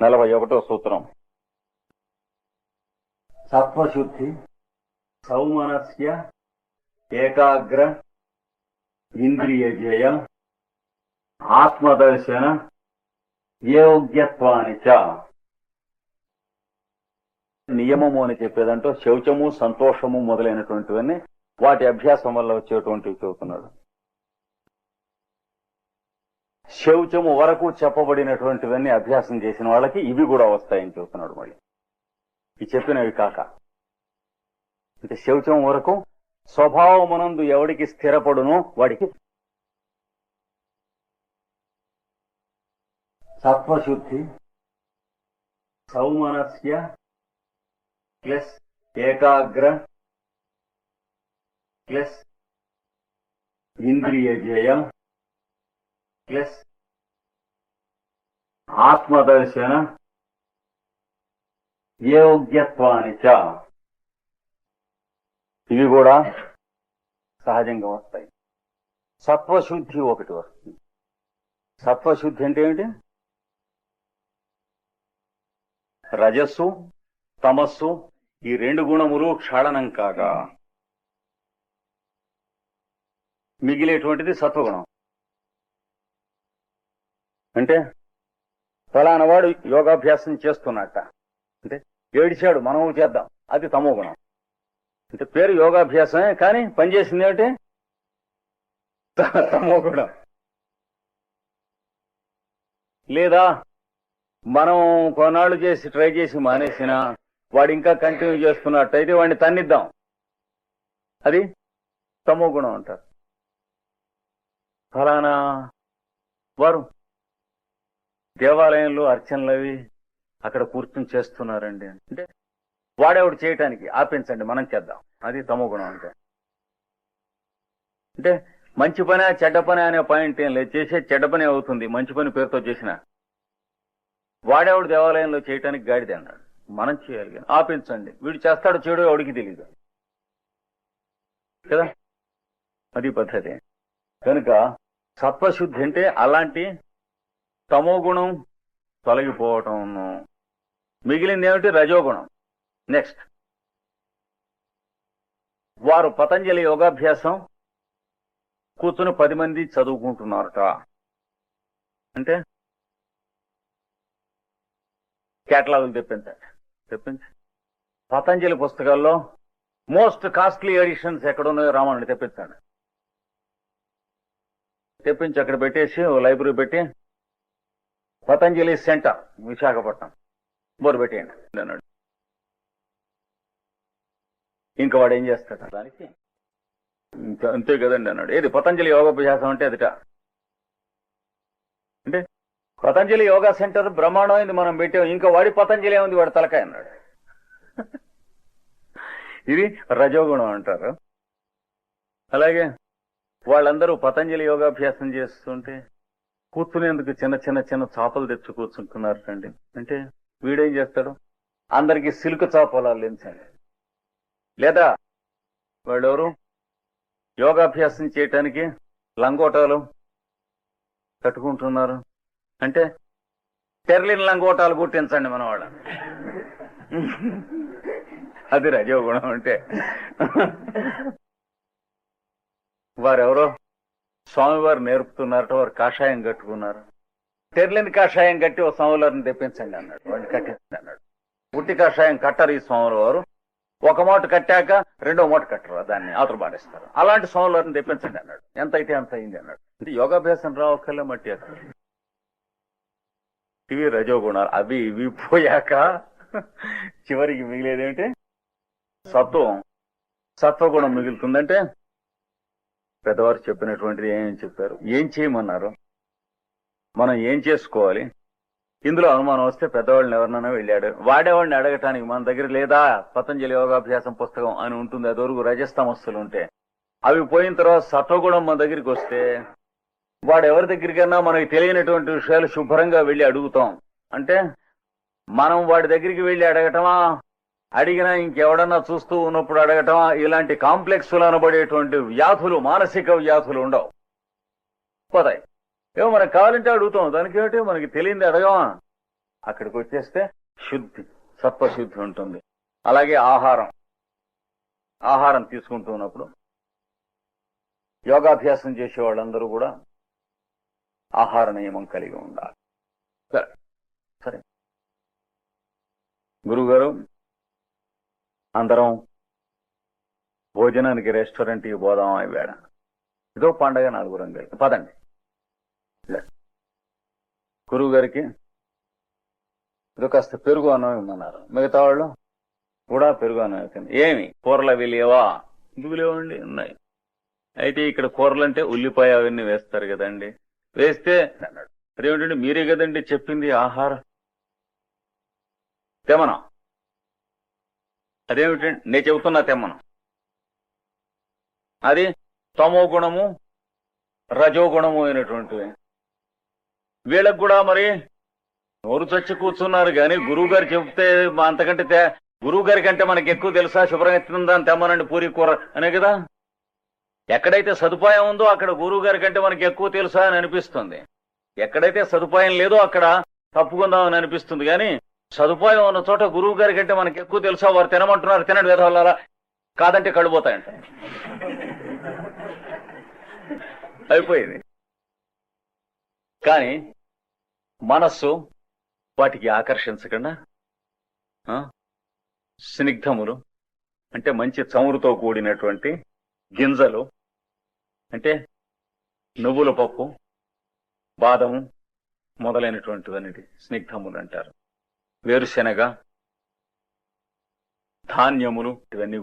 నలభై ఒకటో సూత్రం. సత్వశుద్ధి సౌమనస్య ఏకాగ్ర ఇంద్రియ జయ ఆత్మదర్శన యోగ్యత్వాని చ. నియమము అని చెప్పేదంటూ శౌచము సంతోషము మొదలైనటువంటివన్నీ వాటి అభ్యాసం వల్ల వచ్చేటువంటివి చెబుతున్నాడు శౌచము వరకు చెప్పబడినటువంటివన్నీ అభ్యాసం చేసిన వాళ్ళకి ఇవి కూడా వస్తాయని చెబుతున్నాడు మళ్ళీ. ఈ చెప్పినవి కాక. అంటే శౌచం వరకు స్వభావమునందు ఎవడికి స్థిరపడునో వాడికి సత్వశుద్ధి సౌమనస్య ప్లస్ ఏకాగ్ర ప్లస్ ఇంద్రియ జయం ప్లస్ ఆత్మదర్శన యోగ్యత్వాని చ. ఇవి కూడా సహజంగా వస్తాయి. సత్వశుద్ధి ఒకటి వస్తుంది. సత్వశుద్ధి అంటే ఏమిటి? రజస్సు తమస్సు ఈ రెండు గుణములు క్షాళనం కాగా మిగిలేటువంటిది సత్వగుణం. అంటే ఫలానా వాడు యోగాభ్యాసం చేస్తున్నట్ట. అంటే ఏడిచాడు మనము చేద్దాం. అది తమో గుణం. అంటే పేరు యోగాభ్యాసమే కానీ పనిచేసింది ఏమిటి? తమో గుణం. లేదా మనం కొన్నాళ్ళు చేసి ట్రై చేసి మానేసిన వాడు ఇంకా కంటిన్యూ చేస్తున్నట్టయితే వాడిని తన్నిద్దాం. అది తమో గుణం అంటారు. ఫలానా వారు దేవాలయంలో అర్చనలు అవి అక్కడ కూర్చుని చేస్తున్నారండి అంటే వాడేవాడు చేయటానికి ఆపించండి మనం చేద్దాం. అది తమో గుణం అంటే అంటే మంచి పని చెడ్డ పని అనే పాయింట్ ఏం లేదు. చేసే చెడ్డ పని అవుతుంది. మంచి పని పేరుతో చేసిన. వాడేవాడు దేవాలయంలో చేయటానికి గాడిద అన్నాడు. మనం చేయాలి కానీ ఆపించండి. వీడు చేస్తాడు చేయడో ఎవడికి తెలియదు కదా? అది పద్ధతి. కనుక సత్వశుద్ధి అంటే అలాంటి తమో గుణం తొలగిపోవటం మిగిలింది ఏమిటి రజోగుణం. నెక్స్ట్ వారు పతంజలి యోగాభ్యాసం కూర్చుని పది మంది చదువుకుంటున్నారట. అంటే? కేటలాగులు తెప్పించండి తెప్పించి. పతంజలి పుస్తకాల్లో మోస్ట్ కాస్ట్లీ ఎడిషన్స్ ఎక్కడున్నాయో రామని తెప్పించండి. తెప్పించి అక్కడ పెట్టేసి ఓ లైబ్రరీ పెట్టి పతంజలి సెంటర్ విశాఖపట్నం. బోరు పెట్టేయండి. అన్నాడు ఇంకా వాడు ఏం చేస్తాడు? దానికి ఇంకా అంతే కదండి అన్నాడు. ఏది పతంజలి యోగాభ్యాసం అంటే అదిట. అంటే పతంజలి యోగా సెంటర్ బ్రహ్మాండమైంది మనం పెట్టాం. ఇంకా వాడి పతంజలి ఏముంది? వాడు తలకాయ అన్నాడు. ఇది రజోగుణం అంటారు. అలాగే వాళ్ళందరూ పతంజలి యోగాభ్యాసం చేస్తుంటే కూర్చునేందుకు చిన్న చిన్న చిన్న చాపలు తెచ్చి కూర్చుంటున్నారు అండి అంటే వీడేం చేస్తాడు? అందరికి సిల్క్ చాపలు అల్లించండి లేదా వాళ్ళెవరు యోగాభ్యాసం చేయటానికి లంగోటాలు కట్టుకుంటున్నారు. అంటే టెర్లిన్ లంగోటాలు గుర్తించండి మన వాళ్ళని అది రజోగుణం అంటే. వారెవరో? స్వామివారు నేర్పుతున్నారట వారు కాషాయం కట్టుకున్నారు. తెరలేని కాషాయం కట్టి ఓ స్వామివారిని తెప్పించండి అన్నాడు. వాడిని కట్టించండి అన్నాడు. ఉట్టి కాషాయం కట్టరు ఈ స్వాముల వారు ఒక మూట కట్టాక రెండో మూట కట్టరు దాన్ని ఆతులు పాడేస్తారు అలాంటి స్వాములను తెప్పించండి అన్నాడు. ఎంత అయితే అంత అయింది అన్నాడు. అంటే యోగాభ్యాసం రావక్కర్లే మట్టి అక్కడ. ఇవి రజోగుణాలు అవి ఇవి పోయాక చివరికి మిగిలేదేమిటి? సత్వం. సత్వగుణం మిగులుతుందంటే పెద్దవారు చెప్పినటువంటిది ఏం చెప్పారు? ఏం చేయమన్నారు? మనం ఏం చేసుకోవాలి? ఇందులో అనుమానం వస్తే పెద్దవాళ్ళని ఎవరినైనా వెళ్ళాడు. వాడేవాడిని అడగటానికి మన దగ్గర లేదా? పతంజలి యోగాభ్యాసం పుస్తకం అని ఉంటుంది. అది వరకు ఉంటే. అవి పోయిన తర్వాత సత్వగుణం మన దగ్గరికి వస్తే వాడు ఎవరి దగ్గరికైనా మనకి తెలియనటువంటి విషయాలు శుభ్రంగా వెళ్ళి అడుగుతాం. అంటే మనం వాడి దగ్గరికి వెళ్ళి అడగటమా? అడిగినా ఇంకెవడన్నా చూస్తూ ఉన్నప్పుడు అడగటం ఇలాంటి కాంప్లెక్స్లు అనబడేటువంటి వ్యాధులు మానసిక వ్యాధులు ఉండవు. పోతాయి. ఏమో మనకు కావాలంటే అడుగుతాం. దానికి ఏమిటి? మనకి తెలియంది అడగమా? అక్కడికి వచ్చేస్తే శుద్ధి సత్వశుద్ధి ఉంటుంది. అలాగే ఆహారం. ఆహారం తీసుకుంటున్నప్పుడు యోగాభ్యాసం చేసే వాళ్ళందరూ కూడా ఆహార నియమం కలిగి ఉండాలి. సరే. సరే. గురుగారు అందరం భోజనానికి రెస్టారెంట్కి పోదాం వేడ ఇదో పండగ నలుగురం కలిసి. పదండి. గురువు గారికి ఇదో కాస్త పెరుగు అన్నం ఇమ్మన్నారు మిగతా వాళ్ళు కూడా పెరుగు అన్నం అయిపోయింది ఏమి? కూరలు అవి లేవా? ఎందుకు లేవండి ఉన్నాయి. అయితే ఇక్కడ కూరలు అంటే ఉల్లిపాయ అవన్నీ వేస్తారు కదండి. వేస్తే అన్నాడు అదేమిటండి మీరే కదండి చెప్పింది ఆహారం. తెమనం అదేమిటండి నేను చెబుతున్నా తెమ్మనం. అది తమో గుణము రజో గుణము అయినటువంటివి. వీళ్ళకు కూడా మరి నోరు చచ్చి కూర్చున్నారు కానీ గురువు గారు చెప్తే మా అంతకంటే తే- గురువు గారి కంటే మనకి ఎక్కువ తెలుసా? శుభ్రంగా తెమ్మనండి పూరి కూర అనే కదా? ఎక్కడైతే సదుపాయం ఉందో అక్కడ గురువు గారి కంటే మనకి ఎక్కువ తెలుసా అని అనిపిస్తుంది. ఎక్కడైతే సదుపాయం లేదో అక్కడ తప్పుకుందాం అని అనిపిస్తుంది కానీ సదుపాయం ఉన్న చోట గురువు గారి కంటే మనకి ఎక్కువ తెలుసా? వారు తినమంటున్నారు తినండి వేదవల్లారా కాదంటే కడిపోతాయంట అయిపోయింది. కానీ మనస్సు వాటికి ఆకర్షించకుండా స్నిగ్ధములు అంటే మంచి చమురుతో కూడినటువంటి గింజలు అంటే నువ్వుల పప్పు బాదము మొదలైనటువంటివన్నిటి స్నిగ్ధములు అంటారు. వేరుశెనగ ధాన్యములు ఇవన్నీ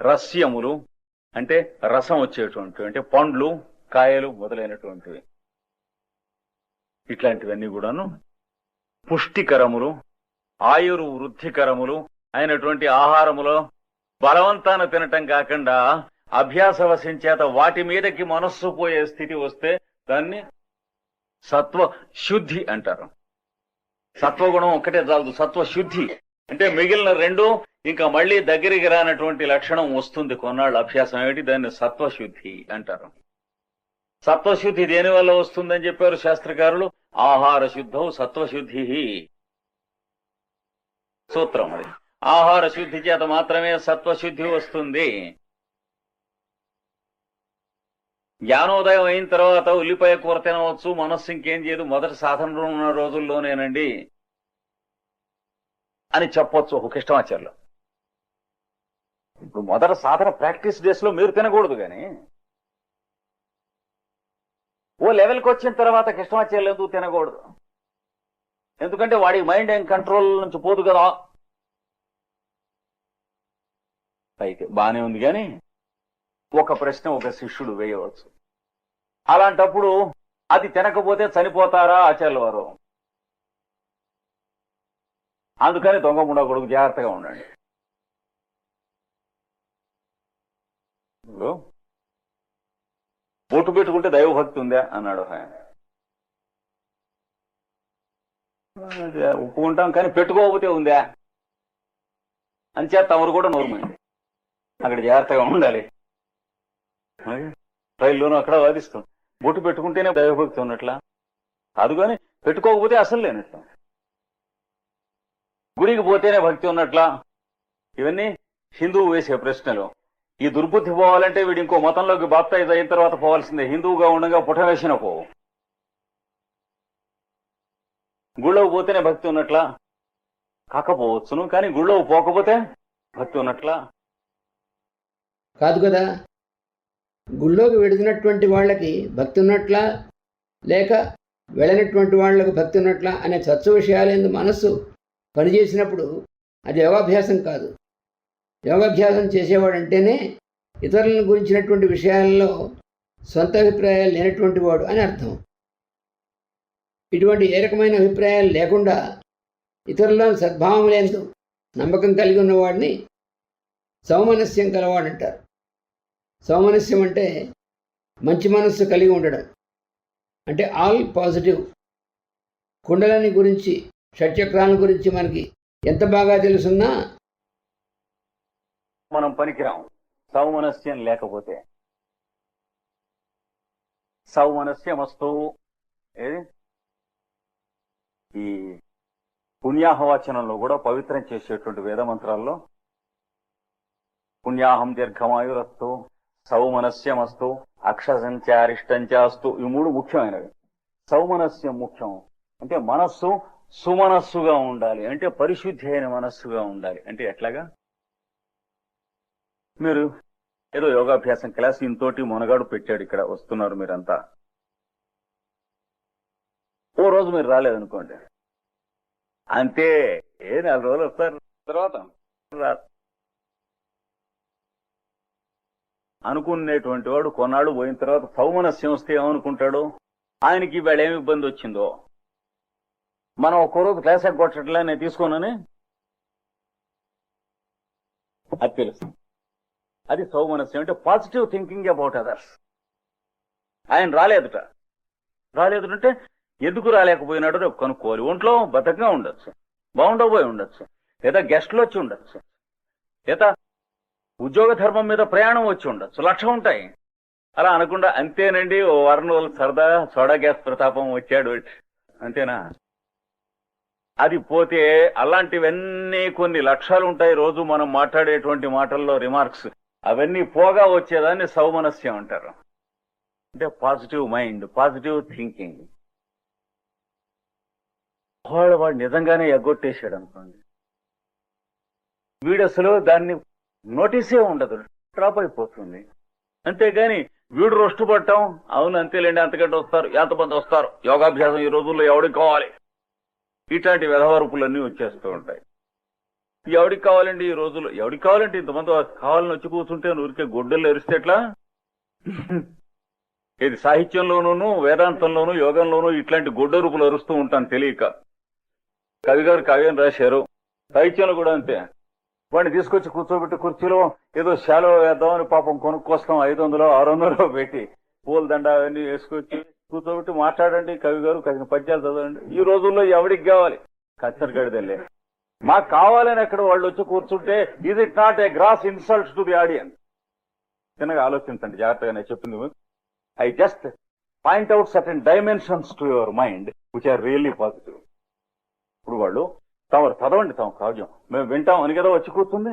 రస్యములు అంటే రసం వచ్చేటువంటివి అంటే పండ్లు కాయలు మొదలైనటువంటివి. ఇట్లాంటివన్నీ కూడాను పుష్టికరములు ఆయురు వృద్ధికరములు అయినటువంటి ఆహారములో బలవంతాన తినటం కాకుండా అభ్యాసవశం చేత వాటి మీదకి మనస్సు పోయే స్థితి వస్తే దాన్ని సత్వ శుద్ధి అంటారు. సత్వగుణం ఒక్కటే చాలదు సత్వ శుద్ధి అంటే మిగిలిన రెండు ఇంకా మళ్ళీ దగ్గరికి రానటువంటి లక్షణం వస్తుంది కొన్నాళ్ళు అభ్యాసం. ఏమిటి? దాన్ని సత్వశుద్ధి అంటారు. సత్వశుద్ధి దేని వల్ల వస్తుందని చెప్పారు శాస్త్రకారులు? ఆహార శుద్ధం సత్వశుద్ధి. సూత్రం అది. ఆహార శుద్ధి చేత మాత్రమే సత్వశుద్ధి వస్తుంది. జ్ఞానోదయం అయిన తర్వాత ఉల్లిపాయ కూర తినవచ్చు. మనస్సు ఇంకేం చేయదు. మొదటి సాధనలో ఉన్న రోజుల్లోనేనండి అని చెప్పొచ్చు ఒక కృష్ణమాచార్యులు. ఇప్పుడు మొదటి సాధన ప్రాక్టీస్ డేస్లో మీరు తినకూడదు కానీ ఓ లెవెల్కి వచ్చిన తర్వాత కృష్ణమాచార్యులు ఎందుకు తినకూడదు? ఎందుకంటే వాడి మైండ్ ఏం కంట్రోల్ నుంచి పోదు కదా. అయితే బానే ఉంది కానీ ఒక ప్రశ్న ఒక శిష్యుడు వేయవచ్చు. అలాంటప్పుడు అది తినకపోతే చనిపోతారా ఆచార్యుల వారు? అందుకని దొంగ కొడుకు జాగ్రత్తగా ఉండండి. బొట్టు పెట్టుకుంటే దైవభక్తి ఉందా? అన్నాడు ఆయన. ఒప్పుకుంటాం కానీ పెట్టుకోకపోతే ఉందా? అంచేత తమరు కూడా నోరుమండి అక్కడ జాగ్రత్తగా ఉండాలి. రైల్లోనూ అక్కడ వాదిస్తాం. బొట్టు పెట్టుకుంటేనే దైవభక్తి ఉన్నట్లా అది కానీ పెట్టుకోకపోతే అసలు లేనట్లా గుడికి పోతేనే భక్తి ఉన్నట్లా. ఇవన్నీ హిందువు వేసే ప్రశ్నలు. ఈ దుర్బుద్ధి పోవాలంటే వీడు ఇంకో మతంలోకి బాప్తైజ్ అయిన తర్వాత పోవాల్సిందే. హిందువుగా ఉండగా పుట వేసిన పోవు గుళ్ళోకి పోతేనే భక్తి ఉన్నట్లా. కాకపోవచ్చును కానీ గుళ్ళోకి పోకపోతే భక్తి ఉన్నట్లా. కాదు కదా? గుళ్ళోకి వెడిచినటువంటి వాళ్ళకి భక్తి ఉన్నట్లా లేక వెళ్ళనటువంటి వాళ్ళకు భక్తి ఉన్నట్లా అనే చర్చ విషయాలందు మనస్సు పనిచేసినప్పుడు అది యోగాభ్యాసం కాదు. యోగాభ్యాసం చేసేవాడంటేనే ఇతరులను గురించినటువంటి విషయాల్లో సొంత అభిప్రాయాలు లేనటువంటి వాడు అని అర్థం. ఇటువంటి ఏ రకమైన అభిప్రాయాలు లేకుండా ఇతరుల సద్భావం లేదు నమ్మకం కలిగి ఉన్నవాడిని సౌమనస్యం కలవాడంటారు సౌమనస్యం అంటే మంచి మనస్సు కలిగి ఉండడం. అంటే ఆల్ పాజిటివ్. కుండలని గురించి షట్చక్రాల గురించి మనకి ఎంత బాగా తెలుసున్నా మనం పనికిరాం. సౌమనస్యం లేకపోతే. సౌమనస్యమస్తు. ఏది? ఈ పుణ్యాహవాచనంలో కూడా పవిత్రం చేసేటువంటి వేద మంత్రాల్లో పుణ్యాహం దీర్ఘమాయురస్తు. సౌమనస్యమస్తు అక్షసంచారిష్టంచాస్తు ఈ మూడు ముఖ్యమైనవి. సౌమనస్యం ముఖ్యం. అంటే మనస్సు సుమనస్సుగా ఉండాలి. అంటే పరిశుద్ధి అయిన మనస్సుగా ఉండాలి. అంటే ఎట్లాగా? మీరు ఏదో యోగాభ్యాసం క్లాస్ ఇంతోటి మునగాడు పెట్టాడు ఇక్కడ వస్తున్నారు మీరంతా. ఓ రోజు మీరు రాలేదనుకోండి. అంతే. ఏ నెల రోజులు వస్తారు? తర్వాత. అనుకునేటువంటి వాడు కొన్నాళ్ళు పోయిన తర్వాత సౌమనస్యం వస్తే ఏమనుకుంటాడు? ఆయనకి ఇవాళ ఏమి ఇబ్బంది వచ్చిందో? మనం ఒక్కరోజు క్లాస్ ఎగ్గొట్టట్లే నేను తీసుకోనని? అది తెలుసు. అది సౌమనస్యం అంటే పాజిటివ్ థింకింగ్ అబౌట్ అదర్స్ ఆయన రాలేదుట. రాలేదు అంటే ఎందుకు రాలేకపోయినాడో రేపు కనుక్కోవాలి. ఒంట్లో బద్దకంగా ఉండొచ్చు. బాగుండబోయి ఉండొచ్చు. లేదా గెస్ట్లు వచ్చి ఉండొచ్చు. లేదా ఉద్యోగ ధర్మం మీద ప్రయాణం వచ్చి ఉండొచ్చు. లక్ష ఉంటాయి. అలా అనకుండా అంతేనండి ఓ వారం రోజులు సరదా సోడా గ్యాస్ ప్రతాపం వచ్చాడు. అంతేనా? అది పోతే అలాంటివన్నీ కొన్ని లక్షలు ఉంటాయి. రోజు మనం మాట్లాడేటువంటి మాటల్లో రిమార్క్స్. అవన్నీ పోగా వచ్చేదాన్ని సౌమనస్యం అంటారు. అంటే పాజిటివ్ మైండ్ పాజిటివ్ థింకింగ్. వాడు వాడు నిజంగానే ఎగ్గొట్టేశాడు అనుకోండి. వీడు అసలు దాన్ని నోటీసే ఉండదు. డ్రాప్ అయిపోతుంది. అంతేగాని వీడు రొష్టు పట్టం అవును అంతేలేండి అంతకంటే వస్తారు. ఎంతమంది వస్తారు? యోగాభ్యాసం ఈ రోజుల్లో ఎవడికి కావాలి? ఇట్లాంటి వ్యవహారపులన్నీ వచ్చేస్తూ ఉంటాయి. ఎవడికి కావాలండి ఈ రోజుల్లో? ఎవడికి కావాలంటే ఇంతమంది కావాలని వచ్చి కూర్చుంటే ఊరికే గొడ్డలు ఎరిస్తే ఎట్లా? ఇది సాహిత్యంలోనూ వేదాంతంలోనూ యోగంలోనూ ఇట్లాంటి గొడ్డరుపులు అరుస్తూ ఉంటాను తెలియక. కవి గారు కావ్యం రాశారు. సాహిత్యంలో కూడా అంతే. వాడిని తీసుకొచ్చి కూర్చోబెట్టి కుర్చీలో ఏదో శాలో వేద్దామని పాపం కొనుక్కొస్తాం ఐదు వందలు ఆరు వందలు పెట్టి పూలదండ అవన్నీ వేసుకొచ్చి కూర్చోబెట్టి మాట్లాడండి. కవి గారు పద్యాలు చదవండి. ఈ రోజుల్లో ఎవడికి కావాలి? కచ్చరి మాకు కావాలని అక్కడ వాళ్ళు వచ్చి కూర్చుంటే ఇది it not a gross insult to the audience చిన్నగా ఆలోచించండి. జాగ్రత్తగా నేను చెప్పింది I just point out certain dimensions to your mind which are really positive ఇప్పుడు వాళ్ళు తమరు చదవండి తమ కావ్యం. మేము వింటాం అని కదా వచ్చి కూర్చుంది?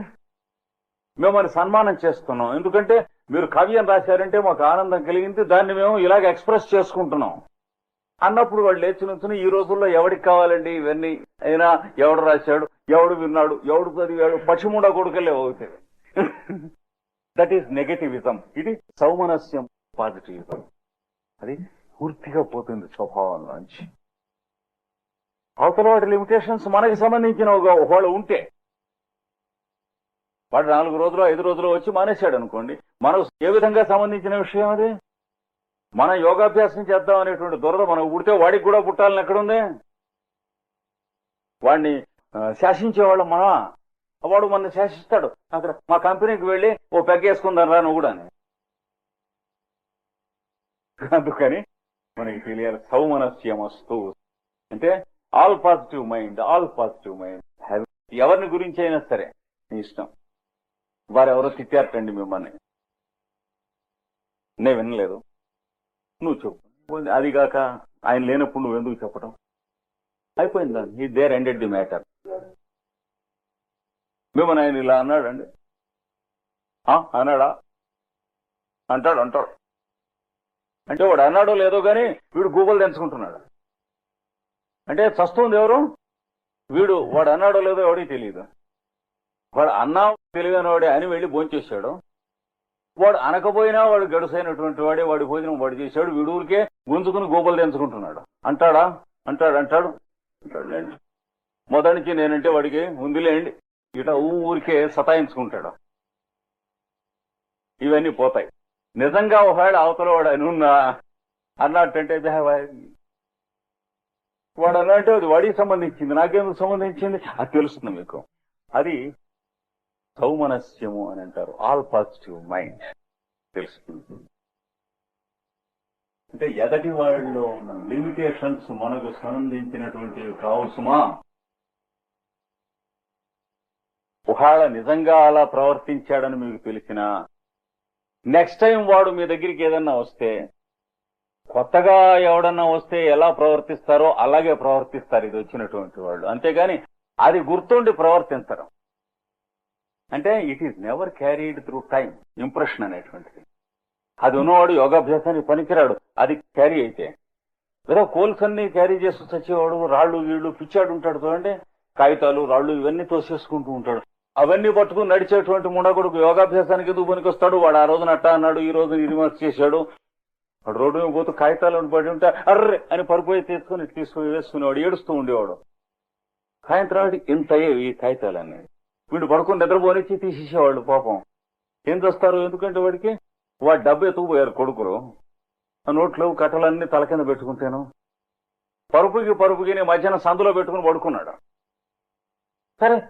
మిమ్మల్ని సన్మానం చేస్తున్నాం. ఎందుకంటే మీరు కావ్యం రాశారంటే మాకు ఆనందం కలిగింది. దాన్ని మేము ఇలాగ ఎక్స్ప్రెస్ చేసుకుంటున్నాం. అన్నప్పుడు వాళ్ళు లేచి నుంచుని ఈ రోజుల్లో ఎవడికి కావాలండి ఇవన్నీ? అయినా ఎవడు రాశాడు? ఎవడు విన్నాడు? ఎవడు చదివాడు? పశ్చిముండ కొడుకలే అవుతాయి దట్ ఈస్ నెగటివిజం ఇది సౌమనస్యం పాజిటివిజం అది పూర్తిగా పోతుంది స్వభావం నుంచి. అవతల వాటి లిమిటేషన్స్ మనకి సంబంధించిన ఒక- ఉంటే వాడు నాలుగు రోజులు ఐదు రోజులు వచ్చి మానేశాడు అనుకోండి మనకు ఏ విధంగా సంబంధించిన విషయం అది? మన యోగాభ్యాసం చేద్దాం అనేటువంటి దురద మనకు పుడితే వాడికి కూడా పుట్టాలని ఎక్కడుంది? వాడిని శాసించేవాళ్ళం మన వాడు మన శాసిస్తాడు. అక్కడ మా కంపెనీకి వెళ్ళి ఓ పెగ్గేసుకుందాం రా నువ్వు కూడా అని. అందుకని మనకి తెలియాలి సౌమనస్యమస్తు. అంటే all positive mind all positive mind ఎవరిని గురించి అయినా సరే నీ ఇష్టం. వారు ఎవరో తిట్టారటండి మిమ్మల్ని. నేను వినలేదు. నువ్వు చెప్పు. అది కాక ఆయన లేనప్పుడు నువ్వు ఎందుకు చెప్పడం అయిపోయింది ఈ దేర్ ఎండెడ్ ది మ్యాటర్ మిమ్మల్ని ఆయన ఇలా అన్నాడండి. ఆ, అన్నాడా? అంటాడు అంటాడు. అంటే వాడు అన్నాడో లేదో కానీ వీడు గూగుల్ తెంచుకుంటున్నాడు అంటే చస్తుంది ఎవరు? వీడు వాడు అన్నాడో లేదో ఎవడికి తెలియదు వాడు అన్నా తెలియని వాడే అని వెళ్ళి భోంచేశాడు. వాడు అనకపోయినా వాడు గడుసైనటువంటి వాడే వాడి భోజనం వాడు చేశాడు. వీడు ఊరికే గుంజుకుని గోపలు తెంచుకుంటున్నాడు. అంటాడా? అంటాడు అంటాడు అంటాడు మొదటి నుంచి నేనంటే వాడికి ఉందిలేండి. ఇట ఊరికే సతాయించుకుంటాడు. ఇవన్నీ పోతాయి. నిజంగా ఒకవేళ అవతల వాడు అని ఉన్నా అన్నట్టంటే వాడు అన్నట్టు అది వాడికి సంబంధించింది నాకెందుకు సంబంధించింది? అది తెలుస్తుంది మీకు. అది సౌమనస్యము అని అంటారు. ఆల్ పాజిటివ్ మైండ్ తెలుస్తుంది. అంటే ఎదటి వాళ్ళలో ఉన్న లిమిటేషన్స్ మనకు సంబంధించినటువంటివి కావు సుమా? ఒకవేళ నిజంగా అలా ప్రవర్తించాడని మీకు తెలిసిన నెక్స్ట్ టైం వాడు మీ దగ్గరికి ఏదన్నా వస్తే కొత్తగా ఎవడన్నా వస్తే ఎలా ప్రవర్తిస్తారో అలాగే ప్రవర్తిస్తారు ఇది వచ్చినటువంటి వాళ్ళు. అంతేగాని అది గుర్తుండి ప్రవర్తించడం అంటే it is never carried through time impression అనేటువంటిది. అది ఉన్నవాడు యోగాభ్యాసానికి పనికిరాడు అది క్యారీ అయితే. లేదా కోల్స్ అన్ని క్యారీ చేస్తూ చచ్చేవాడు రాళ్ళు వీళ్ళు పిచ్చాడు ఉంటాడు చూడండి కాగితాలు రాళ్ళు ఇవన్నీ తోసేసుకుంటూ ఉంటాడు. అవన్నీ పట్టుకుని నడిచేటువంటి ముండగొడుకు యోగాభ్యాసానికి ఎందుకు పనికొస్తాడు? వాడు ఆ రోజున అట్టా అన్నాడు ఈ రోజు రిమార్క్స్ చేశాడు వాడు రోడ్డు మీద పోతూ కాగితాలు పడి ఉంటే అర్రే అని పరుపోయి తీసుకుని తీసుకుని వేసుకునేవాడు ఏడుస్తూ ఉండేవాడు. సాయంత్రం ఇంత అయ్యేవి ఈ కాగితాలన్నీ. వీడు పడుకుని నిద్రపోనిచ్చి తీసేసేవాళ్ళు పాపం. ఏం చేస్తారు? ఎందుకంటే వాడికి వాడు డబ్బు ఎత్తుకుపోయారు కొడుకులు. ఆ నోట్లు కట్టలన్నీ తల కింద పెట్టుకుంటాను. పరుపుకి పరుపుకి మధ్యాహ్నం సందులో పెట్టుకుని పడుకున్నాడు. సరే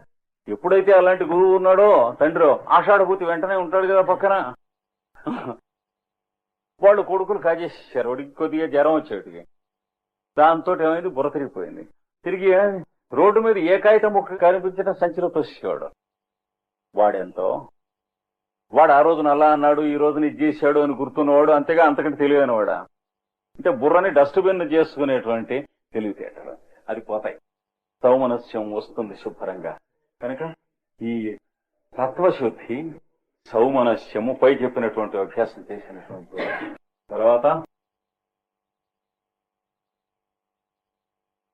ఎప్పుడైతే అలాంటి గురువు ఉన్నాడో తండ్రి ఆషాఢభూతి వెంటనే ఉంటాడు కదా పక్కన. వాళ్ళు కొడుకులు కాజేసేసారు వాడికి కొద్దిగా జ్వరం వచ్చేటికి దాంతో ఏమైంది? బుర్ర తిరిగిపోయింది. తిరిగి రోడ్డు మీద ఏ కాగితం ముక్క కనిపించిన సంచిలో తోసేవాడు వాడెంతో? వాడు ఆ రోజున అలా అన్నాడు ఈ రోజున ఇది చేశాడు అని గుర్తున్నవాడు అంతేగా అంతకంటే తెలివైనవాడా? అంటే బుర్రని డస్ట్బిన్ చేసుకునేటువంటి తెలివితేటలు. అది పోతాయి. సౌమనస్యం వస్తుంది శుభ్రంగా. కనుక ఈ తత్వశుద్ధి సౌమనస్యము పై చెప్పినటువంటి అభ్యాసం చేసినటువంటి తర్వాత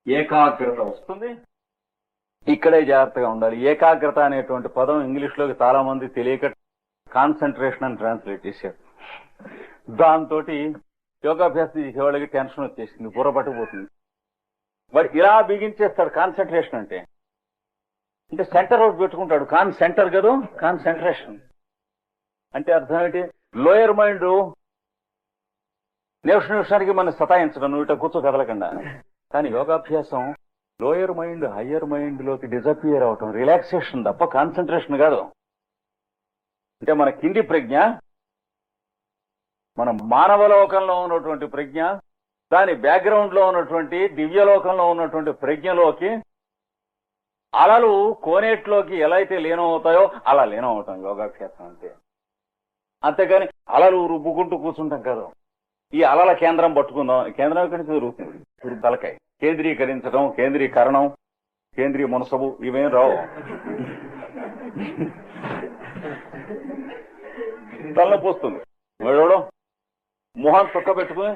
ఏకాగ్రత వస్తుంది. ఇక్కడే జాగ్రత్తగా ఉండాలి. ఏకాగ్రత అనేటువంటి పదం ఇంగ్లీష్లోకి చాలా మంది తెలియక కాన్సన్ట్రేషన్ అని ట్రాన్స్లేట్ చేశారు. దాంతో యోగాభ్యాసం చేసేవాళ్ళకి టెన్షన్ వచ్చేసింది బుర్ర పట్టుకుపోతుంది వాడు ఇలా బిగించేస్తాడు కాన్సన్ట్రేషన్ అంటే. అంటే సెంటర్ ఒకటి పెట్టుకుంటాడు. కాన్ సెంటర్ కదా? కాన్సన్ట్రేషన్ అంటే అర్థం ఏంటి లోయర్ మైండ్ నిమిషం నిమిషానికి మనం సతాయించడం నువ్వు ఇట్లా కూర్చో కదలకుండా. కానీ యోగాభ్యాసం లోయర్ మైండ్ హయ్యర్ మైండ్లోకి డిజపియర్ అవటం రిలాక్సేషన్ తప్ప కాన్సన్ట్రేషన్ కాదు. అంటే మన కింది ప్రజ్ఞ మన మానవ లోకంలో ఉన్నటువంటి ప్రజ్ఞ దాని బ్యాక్గ్రౌండ్లో ఉన్నటువంటి దివ్యలోకంలో ఉన్నటువంటి ప్రజ్ఞలోకి అలలు కోనేట్లోకి ఎలా అయితే లీనం అవుతాయో అలా లీనం అవుతాం యోగాభ్యాసం అంటే. అంతేగాని అలలు రుబ్బుకుంటూ కూర్చుంటాం కదా. ఈ అలల కేంద్రం పట్టుకుందాం. కేంద్రం ఎక్కడి నుంచి దొరుకుతుంది తలకాయ. కేంద్రీకరించడం కేంద్రీకరణం కేంద్రీయ మునసబు ఇవేం రావు. తలనొప్పి వస్తుంది వాడు మొహం చుక్క పెట్టుకుని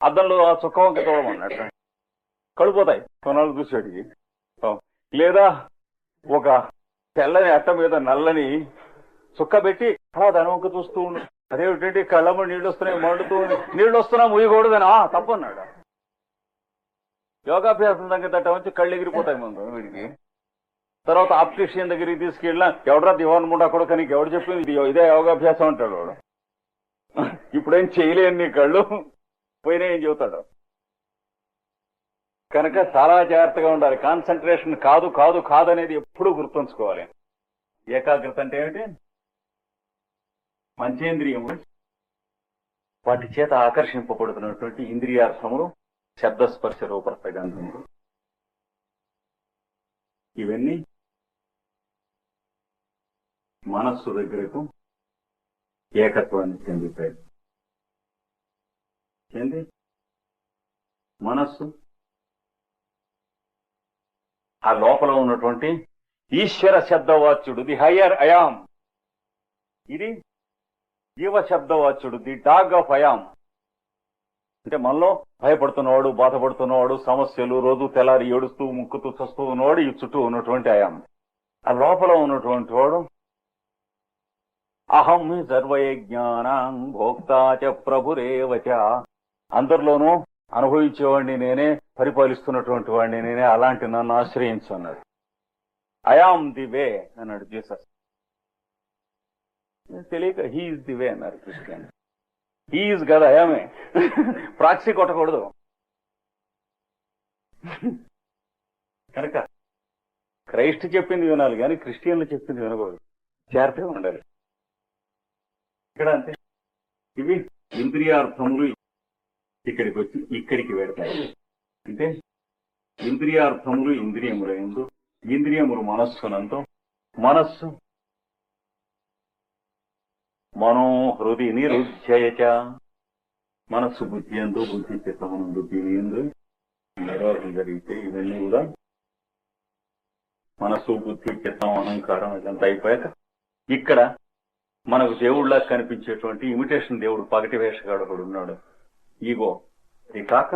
అద్దంలో ఆ చుక్క వంక చూడమన్నట్టు కడిపోతాయి కొనాలు చూసేటికి లేదా ఒక తెల్లని అట్ట మీద నల్లని చుక్క పెట్టి అలా దాని వంక చూస్తూ ఉండు. అదేమిటంటే కళ్ళమ్మ నీళ్ళు వస్తున్నాయి మండుతూ నీళ్ళు వస్తున్నా ముయ్యకూడదని. ఆ తప్పన్నాడు. యోగాభ్యాసం దగ్గర తట్ట వచ్చి కళ్ళు ఎగిరిపోతాయి ముందు వీడికి. తర్వాత ఆప్టిషియన్ దగ్గరికి తీసుకెళ్ళినా ఎవడరా దివాన్ ముండా కొడుకు నీకు ఎవడు చెప్పింది? ఇది ఇదే యోగాభ్యాసం అంటాడు వాడు. ఇప్పుడేం చేయలేని నీ కళ్ళు? పోయినా ఏం చెబుతాడు? కనుక చాలా జాగ్రత్తగా ఉండాలి. కాన్సన్ట్రేషన్ కాదు కాదు కాదు అనేది ఎప్పుడూ గుర్తుంచుకోవాలి. ఏకాగ్రత అంటే ఏమిటి? పంచేంద్రియములు వాటి చేత ఆకర్షింపబడుతున్నటువంటి ఇంద్రియార్థములు శబ్దస్పర్శ రూపరస ఇవన్నీ మనస్సు దగ్గరకు ఏకత్వాన్ని చెందుతాయి. చెంది మనస్సు ఆ లోపల ఉన్నటువంటి ఈశ్వర శబ్దవాచ్యుడు ది హయ్యర్ అయాం ఇది జీవశబ్దవచ్చుడు the dog of I am. అంటే మనలో భయపడుతున్నవాడు బాధపడుతున్నవాడు సమస్యలు రోజు తెల్లారి ఏడుస్తూ ముక్కుతూ చస్తూ ఉన్నవాడు ఈ చుట్టూ ఉన్నటువంటి అయాం ఆ లోపల ఉన్నటువంటి వాడు అహం సర్వయ సర్వయజ్ఞానం భోక్తాచ ప్రభురేవచ అందరిలోనూ అనుభవించేవాడిని నేనే పరిపాలిస్తున్నటువంటి వాడిని నేనే అలాంటి నన్ను ఆశ్రయించు అన్నాడు ఐఆమ్ ది వే అన్నాడు జీసస్. తెలియక హీఈస్ ది వే అన్నారు క్రిస్టియన్. హీఈస్ కదా ఐఆమే ప్రాక్సీ కొట్టకూడదు. కనుక క్రైస్ట్ చెప్పింది వినాలి కానీ క్రిస్టియన్లు చెప్పింది వినకూడదు. జాగ్రత్తగా ఉండాలి. ఇక్కడ అంతే. ఇవి ఇంద్రియార్థములు ఇక్కడికి వచ్చి ఇక్కడికి పెడతాయి అంటే ఇంద్రియార్థములు ఇంద్రియములు ఎందు ఇంద్రియములు మనస్సునంతో మనస్సు మనోహృది నిరుధ్యయచ మనస్సు బుద్ధి ఎందు బుద్ధి చిత్తమునందు ఎందు నిర్వహణ జరిగితే ఇవన్నీ కూడా మనస్సు బుద్ధి చిత్తం అహంకారం ఇదంతా అయిపోయాక ఇక్కడ మనకు దేవుళ్ళ కనిపించేటువంటి ఇమిటేషన్ దేవుడు పగటి వేషగాడు ఒకడు ఉన్నాడు. ఈగో ఇది కాక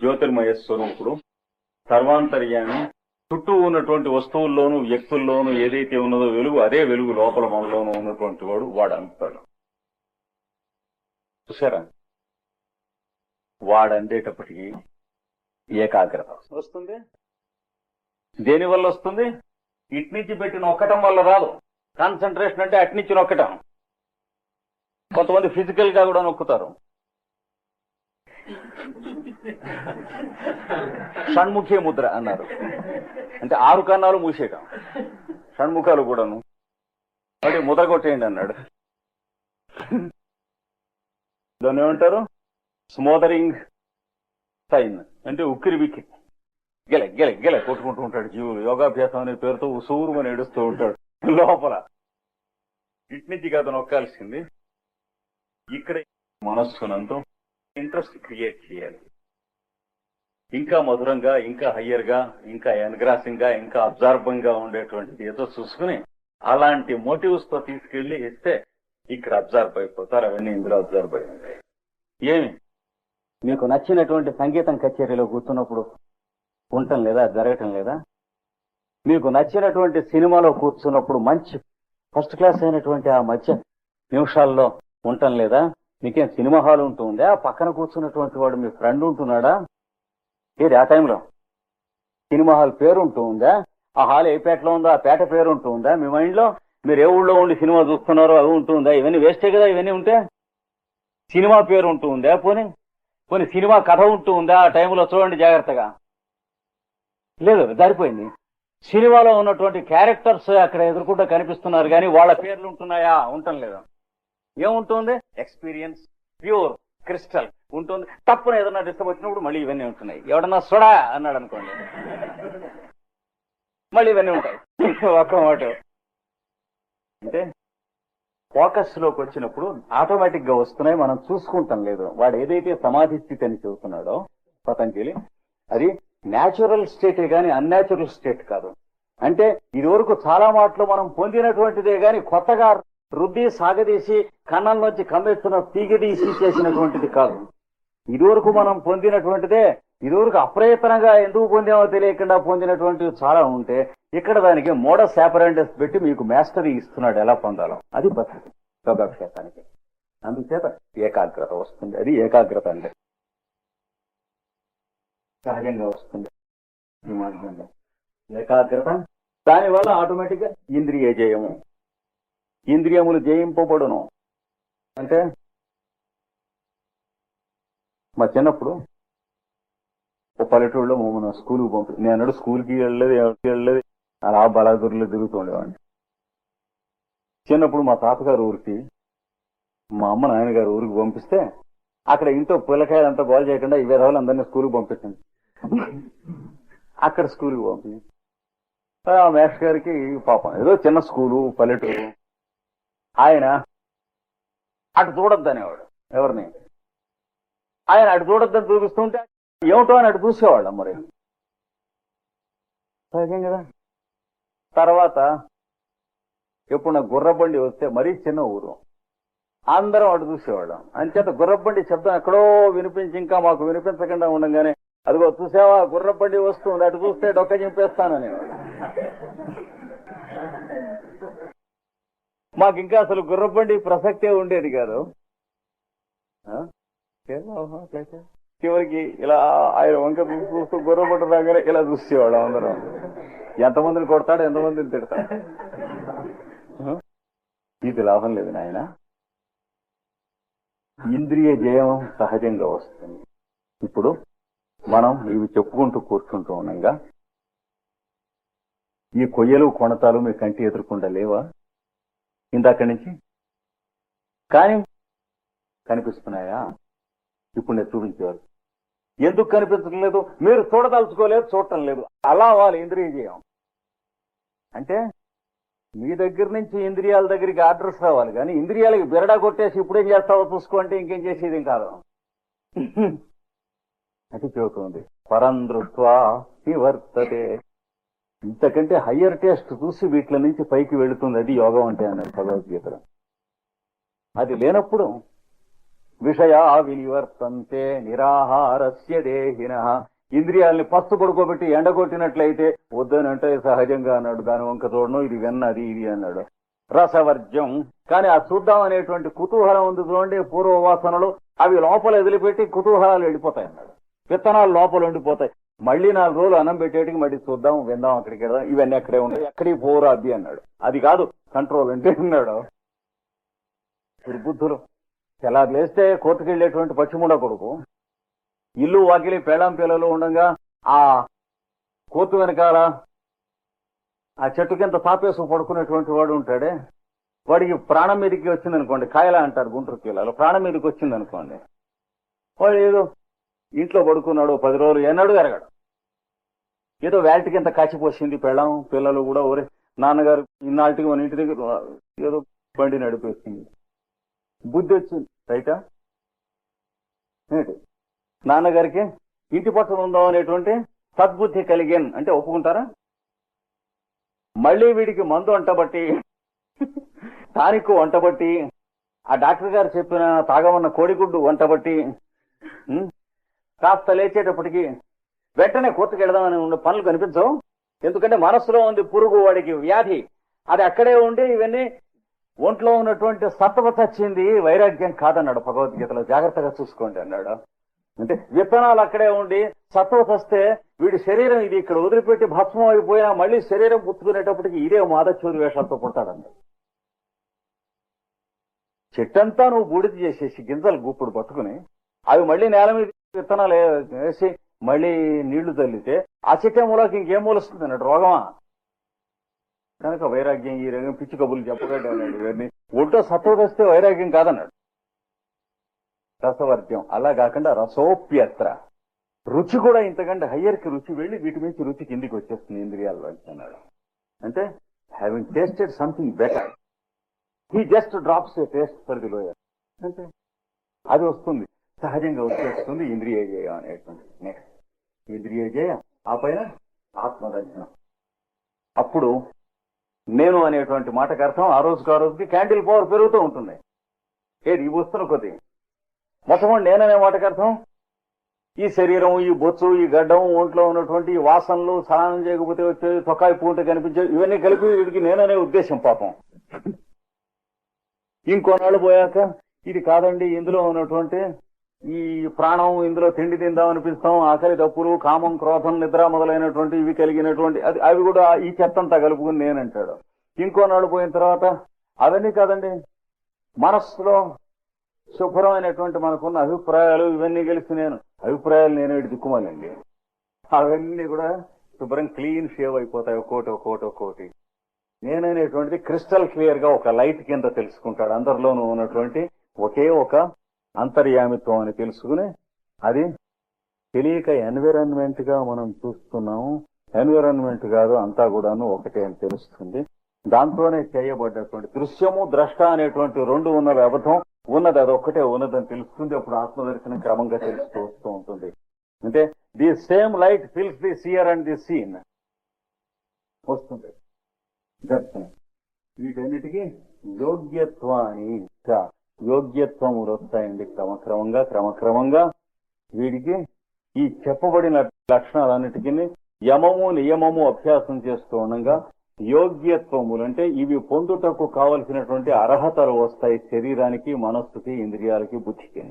జ్యోతిర్మయ స్వరూపుడు సర్వాంతర్యాన్ని చుట్టూ ఉన్నటువంటి వస్తువుల్లోనూ వ్యక్తుల్లోనూ ఏదైతే ఉన్నదో వెలుగు అదే వెలుగు లోపల మనలోనూ ఉన్నటువంటి వాడు వాడు అంటాడు. చూసారా వాడందేటప్పటికి ఏకాగ్రత వస్తుంది. దేని వల్ల వస్తుంది? ఇటు నుంచి పెట్టి నొక్కటం వల్ల రాదు. కాన్సన్ట్రేషన్ అంటే అటు నుంచి నొక్కటం. కొంతమంది ఫిజికల్గా కూడా నొక్కుతారు. షణ్ముఖే ముద్ర అన్నారు. అంటే ఆరు కన్నాలు మూసేయటం. షణ్ముఖాలు కూడాను. మరి ముద్ర కొట్టేయండి అన్నాడు. దాన్ని ఏమంటారు? స్మోదరింగ్ సైన్ అంటే ఉక్కిరి బిక్కి గెల గెల గెల కొట్టుకుంటూ ఉంటాడు జీవులు యోగాభ్యాసం అనే పేరుతో ఉసూరుమని ఏడుస్తూ ఉంటాడు. లోపల. ఇటు నుంచి కాదు నొక్కాల్సింది ఇక్కడ మనస్సునంతా ఇంట్రెస్ట్ క్రియేట్ చేయాలి. ఇంకా మధురంగా ఇంకా హయ్యర్గా ఇంకా ఎన్గ్రాసింగ్గా ఇంకా అబ్జర్బింగ్గా ఉండేటువంటిది ఏదో చూసుకుని అలాంటి మోటివ్స్తో తీసుకెళ్ళి ఇస్తే ఇక్కడ అబ్జర్వ్ అయిపోతారు అవన్నీ ఇందులో అబ్జర్వ్ అయి ఉంటాయి. ఏమి? మీకు నచ్చినటువంటి సంగీతం కచేరీలో కూర్చున్నప్పుడు ఉండటం లేదా జరగటం లేదా? మీకు నచ్చినటువంటి సినిమాలో కూర్చున్నప్పుడు మంచి ఫస్ట్ క్లాస్ అయినటువంటి ఆ మధ్య నిమిషాల్లో ఉండటం లేదా? మీకేం సినిమా హాల్ ఉంటుందా? పక్కన కూర్చున్నటువంటి వాడు మీ ఫ్రెండ్ ఉంటున్నాడా? ఏది ఆ టైంలో సినిమా హాల్ పేరు ఉందా? ఆ హాల్ ఏ పేటలో ఉందో ఆ పేట పేరు ఉంటుందా మీ మైండ్లో మీరు ఏ ఊళ్ళో ఉండి సినిమా చూస్తున్నారో అది ఉంటుందా ఇవన్నీ వేస్టే కదా ఇవన్నీ ఉంటే? సినిమా పేరు ఉంటుందా పోనీ పోనీ సినిమా కథ ఉంటుందా ఆ టైంలో చూడండి జాగ్రత్తగా. లేదు సరిపోయింది సినిమాలో ఉన్నటువంటి క్యారెక్టర్స్ అక్కడ ఎదుర్కొంటూ కనిపిస్తున్నారు కానీ వాళ్ళ పేర్లు ఉంటున్నాయా? ఉండటం లేదు. ఏముంటుంది? ఎక్స్పీరియన్స్ ప్యూర్ క్రిస్టల్ ఉంటుంది. తప్పున ఏదన్నా డిస్టర్బ్ వచ్చినప్పుడు మళ్ళీ ఇవన్నీ ఉంటున్నాయి. ఎవడన్నా సుడా అన్నాడు అనుకోండి. మళ్ళీ ఇవన్నీ ఉంటాయి. ఒక్క మాట. అంటే ఫోకస్లోకి వచ్చినప్పుడు ఆటోమేటిక్గా వస్తున్నాయి. మనం చూసుకుంటాం లేదు. వాడు ఏదైతే సమాధి స్థితి అని చెబుతున్నాడో పతంజలి అది న్యాచురల్ స్టేటే గాని అన్యాచురల్ స్టేట్ కాదు. అంటే ఇదివరకు చాలా మాటలు మనం పొందినటువంటిదే గాని కొత్తగా రుద్ది సాగదీసి కన్నంలోంచి కమ్మేస్తున్న తీగదీసి చేసినటువంటిది కాదు. ఇదివరకు మనం పొందినటువంటిదే ఇదివరకు అప్రయత్నంగా ఎందుకు పొందామో తెలియకుండా పొందినటువంటివి చాలా ఉంటే ఇక్కడ దానికి మోడ ఆపరెంటస్ పెట్టి మీకు మాస్టరీ ఇస్తున్నాడు. ఎలా పొందాలో. అది పద్ధతి యోగాక్షేత్రానికి అందుచేత ఏకాగ్రత వస్తుంది. అది ఏకాగ్రత అంటే. సహజంగా వస్తుంది. ఈ మార్గంలో. ఏకాగ్రత దానివల్ల ఆటోమేటిక్గా ఇంద్రియ జయము. ఇంద్రియములు జయింపబడును. అంటే మా చిన్నప్పుడు ఓ పల్లెటూరులో మమ్మల్ని స్కూల్కి పంపి నేను అన్నాడు స్కూల్కి వెళ్ళలేదు ఎవరికి వెళ్ళలేదు అలా బలాదుర్లో తిరుగుతూ ఉండేవాడిని. చిన్నప్పుడు మా తాతగారు ఊరికి మా అమ్మ నాయనగారు ఊరికి పంపిస్తే అక్కడ ఇంట్లో పిల్లకాయలు అంతా గోల్ చేయకుండా ఇవే రోజులు అందరినీ స్కూల్కి పంపించండి అక్కడ స్కూల్కి పంపించి ఆ మేష్ గారికి పాపం ఏదో చిన్న స్కూలు పల్లెటూరు. ఆయన అటు చూడొద్దు అనేవాడు ఎవరిని? ఆయన అటు చూడొద్దని చూపిస్తుంటే ఏమిటో అని అటు చూసేవాళ్ళం మరి. సహజం కదా? తర్వాత ఎప్పుడు నా గుర్రబండి వస్తే మరీ చిన్న ఊరు. అందరం అటు చూసేవాళ్ళం. అంచేత గుర్రబండి శబ్దం ఎక్కడో వినిపించి ఇంకా మాకు వినిపించకుండా ఉండగానే అదిగో చూసావా గుర్రబండి వస్తుంది అటు చూస్తే డొక్క చింపేస్తానని మాకు ఇంకా అసలు గుర్రబండి ప్రసక్తే ఉండేది కాదు. అట్లయితే చివరికి ఇలా ఆయన వంక చూస్తూ గుర్రబండి రాగానే ఇలా చూసేవాళ్ళం అందరం. ఎంతమందిని కొడతాడు ఎంతమందిని తిడతాడు? ఇది లాభం లేదు నాయన. ఇంద్రియ జయం సహజంగా వస్తుంది. ఇప్పుడు మనం ఇవి చెప్పుకుంటూ కూర్చుంటూ ఉండగా. ఈ కొయ్యలు కొనతాలు మీ కంటి ఎదుర్కొండా లేవా? ఇందాక నుంచి. కానీ కనిపిస్తున్నాయా? ఇప్పుడు నేను చూపించేవారు. ఎందుకు కనిపించడం లేదు? మీరు చూడదలుచుకోలేదు చూడటం లేదు. అలా వాళ్ళు ఇంద్రియజయం అంటే మీ దగ్గర నుంచి ఇంద్రియాల దగ్గరికి ఆర్డర్స్ రావాలి. కానీ ఇంద్రియాలకి బిరడా కొట్టేసి ఇప్పుడేం చేస్తావో చూసుకోంటే ఇంకేం చేసేది కాదు. అది చెబుతుంది పరం వర్తదే ఇంతకంటే హయ్యర్ టేస్ట్ చూసి వీటి నుంచి పైకి వెళుతుంది. అది యోగం అంటే అన్నారు భగవద్గీతలో. అది లేనప్పుడు విషయా వినివర్తంతే నిరాహారస్య దేహిన. ఇంద్రియాల్ని పస్తు పడుకోబెట్టి ఎండగొట్టినట్లయితే వద్దనంటే సహజంగా అన్నాడు దాని వంక చూడను ఇది వెన్నది ఇది అన్నాడు. రసవర్జం కానీ ఆ చూద్దాం అనేటువంటి కుతూహలం ఉంది చూడండి పూర్వవాసనలు. అవి లోపల వదిలిపెట్టి కుతూహలాలు వెళ్ళిపోతాయి అన్నాడు. విత్తనాలు లోపల ఉండిపోతాయి. మళ్ళీ నాలుగు రోజులు అన్నం పెట్టేటికి మళ్ళీ చూద్దాం విందాం అక్కడికి వెళ్దాం. ఇవన్నీ అక్కడే ఉంటాయి ఎక్కడికి పోరాది అది అన్నాడు. అది కాదు కంట్రోల్ అంటే అన్నాడు. దుర్బుద్ధులు. ఎలా లేస్తే కోర్టుకు వెళ్ళేటువంటి పచ్చిముండ కొడుకు. ఇల్లు వాకిలి పేళాం పిల్లలు ఉండగా ఆ కోర్టు వెనకాల ఆ చెట్టు కింద తాపేసు పడుకునేటువంటి వాడు ఉంటాడే. వాడికి ప్రాణం మీదకి వచ్చింది అనుకోండి కాయలా అంటారు గుంటూరు కిలాలు ప్రాణం మీదకి వచ్చింది అనుకోండి వాడు ఏదో ఇంట్లో పడుకున్నాడు పది రోజులు ఎన్నడు ఎరగాడు. ఏదో వేల్టి కింద కాచిపోసింది పెళ్ళం పిల్లలు కూడా ఒరే నాన్నగారు ఇన్నాళ్ళకి మన ఇంటి దగ్గర ఏదో బండి నడిపేసింది. బుద్ధి వచ్చింది రైటా నాన్నగారికి ఇంటి పట్టున ఉందాం అనేటువంటి సద్బుద్ధి కలిగాను అంటే ఒప్పుకుంటారా? మళ్ళీ వీడికి మందు అంటబట్టి టానిక్ వంటబట్టి ఆ డాక్టర్ గారు చెప్పిన తాగమన్న కోడిగుడ్డు వంటబట్టి కాస్త లేచేటప్పటికి వెంటనే కోర్టుకు వెళదామని ఉండే పనులు కనిపించవు. ఎందుకంటే మనసులో ఉంది పురుగు వాడికి వ్యాధి. అది అక్కడే ఉండి ఇవన్నీ ఒంట్లో ఉన్నటువంటి సత్వ తచ్చింది వైరాగ్యం కాదన్నాడు భగవద్గీతలో. జాగ్రత్తగా చూసుకోండి అన్నాడు. అంటే విత్తనాలు అక్కడే ఉండి సత్వ వస్తే వీడి శరీరం ఇది ఇక్కడ వదిలిపెట్టి భస్మం అయిపోయినా మళ్ళీ శరీరం పుచ్చుకునేటప్పటికి ఇదే మాదచూరి వేషాలతో పుడతాడన్నాడు చెట్టంతా నువ్వు బూడిద చేసేసి గింజలు గుప్పుడు పట్టుకుని అవి మళ్ళీ నేల మీద విత్తనాలు వేసి మళ్ళీ నీళ్ళు తల్లితే ఆ చెట్టే మూలకి ఇంకేం మూలొస్తుంది అన్నాడు. రోగమా? కనుక వైరాగ్యం ఈ రంగం పిచ్చి కబుర్లు చెప్పగడ్డా ఇవన్నీ ఒడ్డో సత్వ వస్తే వైరాగ్యం కాదన్నాడు. రసవర్ధ్యం అలా కాకుండా రసోప్యత్ర. రుచి కూడా ఇంతకంటే హయ్యర్కి రుచి వెళ్ళి వీటి నుంచి రుచి కిందికి వచ్చేస్తుంది ఇంద్రియాల్లో అన్నాడు అంటే having tasted something better he just drops a taste for the lower అంటే అది వస్తుంది. సహజంగా వచ్చేస్తుంది ఇంద్రియ జయ అనేటువంటి. నెక్స్ట్ ఇంద్రియ జయ ఆ పైన ఆత్మదర్శనం. అప్పుడు నేను అనేటువంటి మాటకు అర్థం ఆ రోజుకి ఆ రోజుకి క్యాండిల్ పవర్ పెరుగుతూ ఉంటుంది. ఏది? ఈ వస్తున్న కొద్ది. మొట్టమొదటి నేననే మాటకు అర్థం? ఈ శరీరం ఈ బొచ్చు ఈ గడ్డం ఒంట్లో ఉన్నటువంటి ఈ వాసనలు స్నానం చేయకపోతే వచ్చే తొక్కాయి పూంట కనిపించే ఇవన్నీ కలిపి వీడికి నేననే ఉద్దేశం పాపం. ఇంకొన్నాళ్ళు పోయాక ఇది కాదండి ఇందులో ఉన్నటువంటి ఈ ప్రాణం ఇందులో తిండి తిందాం అనిపిస్తాం ఆకలి తప్పులు కామం క్రోధం నిద్ర మొదలైనటువంటి ఇవి కలిగినటువంటి అది అవి కూడా ఈ చెత్తంతా కలుపుకుని నేనంటాడు ఇంకొన్నాళ్ళు పోయిన తర్వాత అవన్నీ కాదండి మనస్సులో శుభ్రమైనటువంటి మనకున్న అభిప్రాయాలు ఇవన్నీ కలిసి నేను అభిప్రాయాలు నేను ఇటు దిక్కుమాలండి. అవన్నీ కూడా శుభ్రం క్లీన్ షేవ్ అయిపోతాయి ఒక్కోటి ఒక్కోటి ఒక్కోటి. నేననేటువంటిది క్రిస్టల్ క్లియర్గా ఒక లైట్ కింద తెలుసుకుంటాడు. అందరిలోనూ ఉన్నటువంటి ఒకే ఒక అంతర్యామిత్వం అని తెలుసుకుని అది తెలియక ఎన్విరాన్మెంట్గా మనం చూస్తున్నాము. ఎన్విరాన్మెంట్ కాదు అంతా కూడాను ఒకటే అని తెలుస్తుంది. దాంట్లోనే చేయబడ్డటువంటి దృశ్యము ద్రష్ట అనేటువంటి రెండు ఉన్నది అబద్ధం ఉన్నది అది ఒక్కటే ఉన్నదని తెలుస్తుంది. అప్పుడు ఆత్మదర్శనం క్రమంగా తెలుస్తూ వస్తూ ఉంటుంది. అంటే the same light fills the seer and the scene వస్తుంది. దర్శనం వీటన్నిటికీ యోగ్యత్వాన్ని యోగ్యత్వములు వస్తాయండి క్రమక్రమంగా క్రమక్రమంగా. వీడికి ఈ చెప్పబడిన లక్షణాలన్నిటికీ యమము నియమము అభ్యాసం చేస్తూ ఉండగా యోగ్యత్వములు అంటే ఇవి పొందుటకు కావలసినటువంటి అర్హతలు వస్తాయి శరీరానికి మనస్సుకి ఇంద్రియాలకి బుద్ధికి.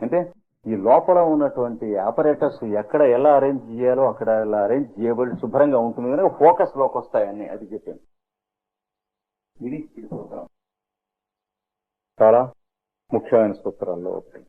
అంటే ఈ లోపల ఉన్నటువంటి ఆపరేటర్స్ ఎక్కడ ఎలా అరేంజ్ చేయాలో అక్కడ ఎలా అరేంజ్ చేయబడి శుభ్రంగా ఉంటుంది కనుక ఫోకస్లోకి వస్తాయని అది చెప్పాను. ఇది ప్రోగ్రామ్. సూత్రం చాలా ముఖ్యమైన సూత్రాల్లో ఒకటి